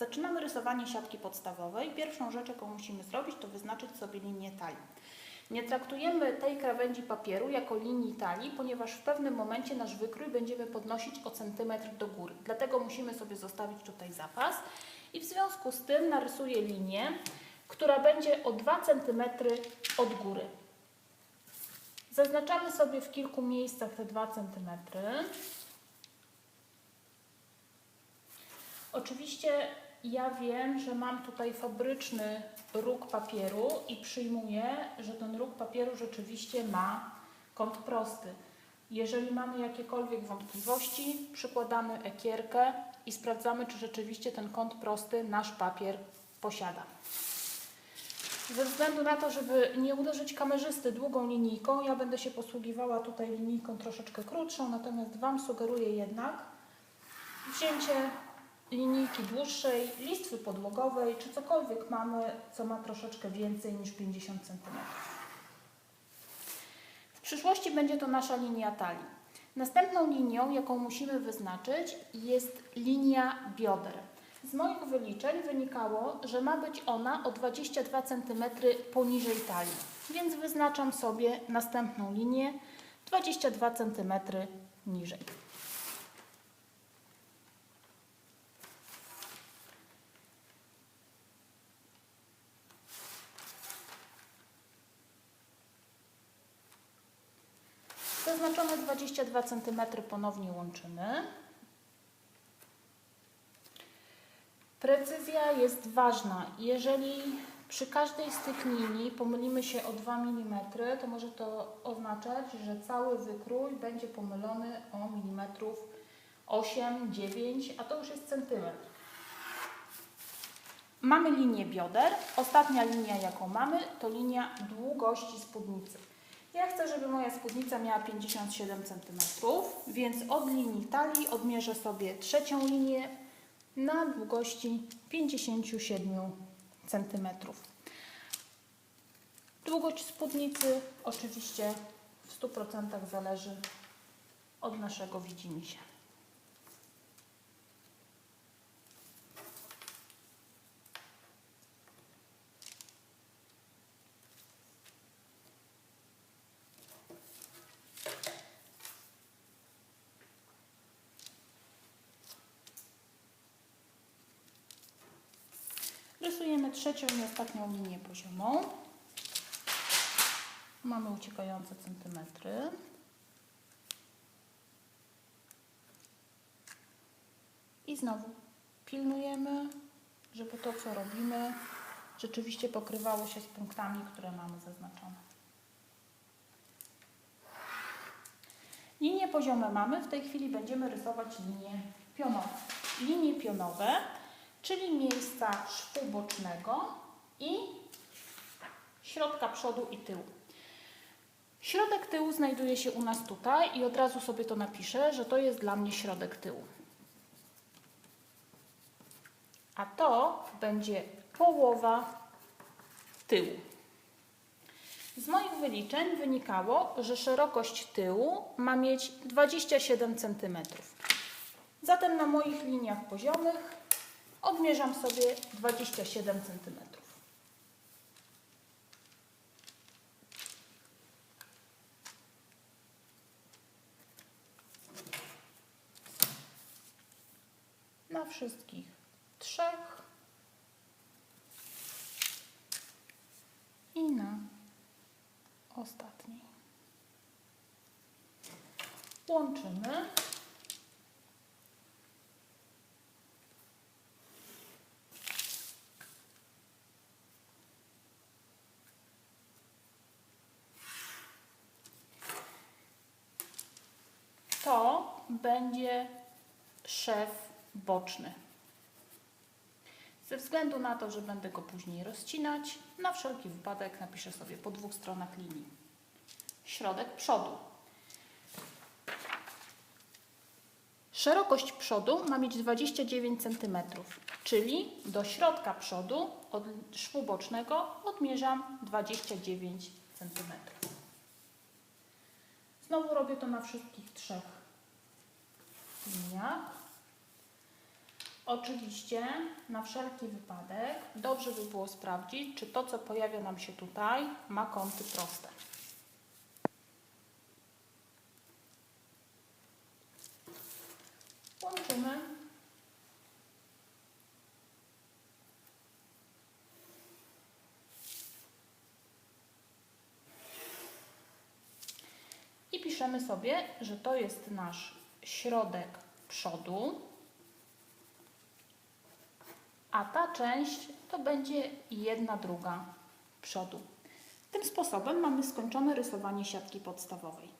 Zaczynamy rysowanie siatki podstawowej. Pierwszą rzecz, jaką musimy zrobić, to wyznaczyć sobie linię talii. Nie traktujemy tej krawędzi papieru jako linii talii, ponieważ w pewnym momencie nasz wykrój będziemy podnosić o centymetr do góry. Dlatego musimy sobie zostawić tutaj zapas i w związku z tym narysuję linię, która będzie o 2 cm od góry. Zaznaczamy sobie w kilku miejscach te 2 cm. Oczywiście ja wiem, że mam tutaj fabryczny róg papieru i przyjmuję, że ten róg papieru rzeczywiście ma kąt prosty. Jeżeli mamy jakiekolwiek wątpliwości, przykładamy ekierkę i sprawdzamy, czy rzeczywiście ten kąt prosty nasz papier posiada. Ze względu na to, żeby nie uderzyć kamerzysty długą linijką, ja będę się posługiwała tutaj linijką troszeczkę krótszą, natomiast Wam sugeruję jednak wzięcie linijki dłuższej, listwy podłogowej, czy cokolwiek mamy, co ma troszeczkę więcej niż 50 cm. W przyszłości będzie to nasza linia talii. Następną linią, jaką musimy wyznaczyć, jest linia bioder. Z moich wyliczeń wynikało, że ma być ona o 22 cm poniżej talii, więc wyznaczam sobie następną linię 22 cm niżej. Zaznaczone 22 cm ponownie łączymy. Precyzja jest ważna. Jeżeli przy każdej z tych linii pomylimy się o 2 mm, to może to oznaczać, że cały wykrój będzie pomylony o milimetrów 8, 9, a to już jest centymetr. Mamy linię bioder. Ostatnia linia, jaką mamy, to linia długości spódnicy. Chcę, żeby moja spódnica miała 57 cm, więc od linii talii odmierzę sobie trzecią linię na długości 57 cm. Długość spódnicy oczywiście w 100% zależy od naszego widzimisię. Rysujemy trzecią i ostatnią linię poziomą. Mamy uciekające centymetry. I znowu pilnujemy, żeby to, co robimy, rzeczywiście pokrywało się z punktami, które mamy zaznaczone. Linie poziome mamy. W tej chwili będziemy rysować linie pionowe. Linie pionowe czyli miejsca szwu bocznego i środka przodu i tyłu. Środek tyłu znajduje się u nas tutaj i od razu sobie to napiszę, że to jest dla mnie środek tyłu. A to będzie połowa tyłu. Z moich wyliczeń wynikało, że szerokość tyłu ma mieć 27 cm. Zatem na moich liniach poziomych odmierzam sobie 27 cm. Na wszystkich trzech i na ostatniej. Łączymy. To będzie szef boczny. Ze względu na to, że będę go później rozcinać, na wszelki wypadek napiszę sobie po dwóch stronach linii. Środek przodu. Szerokość przodu ma mieć 29 cm, czyli do środka przodu od szwu bocznego odmierzam 29 cm. Znowu robię to na wszystkich trzech Oczywiście na wszelki wypadek dobrze by było sprawdzić, czy to, co pojawia nam się tutaj, ma kąty proste. Łączymy. I piszemy sobie, że to jest nasz środek przodu, a ta część to będzie jedna druga przodu. Tym sposobem mamy skończone rysowanie siatki podstawowej.